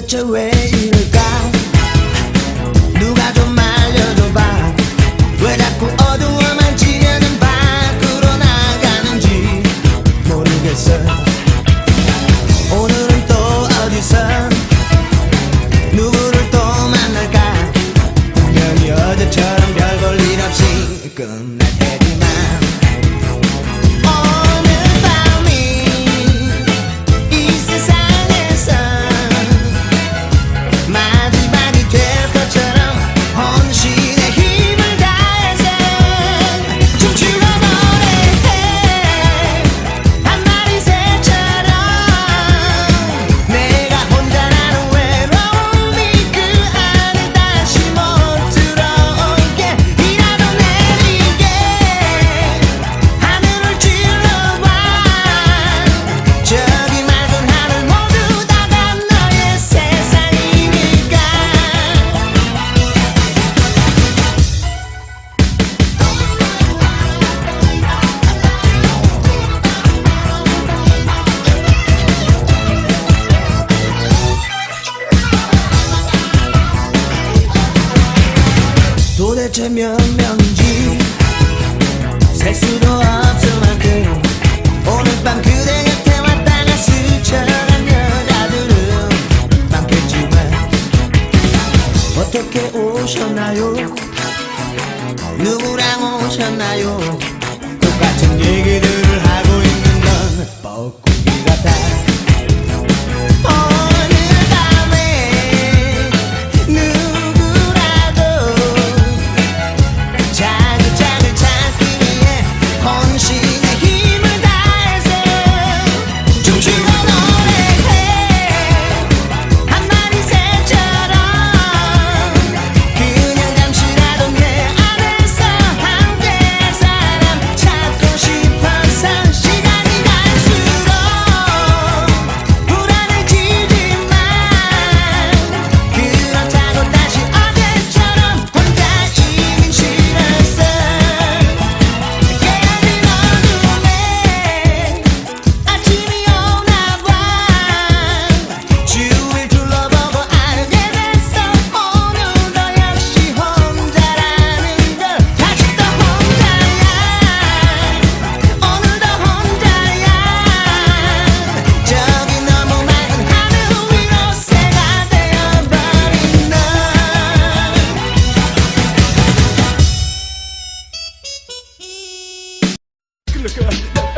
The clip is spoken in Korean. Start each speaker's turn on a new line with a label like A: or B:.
A: such a way. 되면 명지 셀 수도 없을 만큼 오늘 밤 그대 곁에 왔다가 스쳐간 여자들은 많겠지만 어떻게 오셨나요? 누구랑 오셨나요? look at her.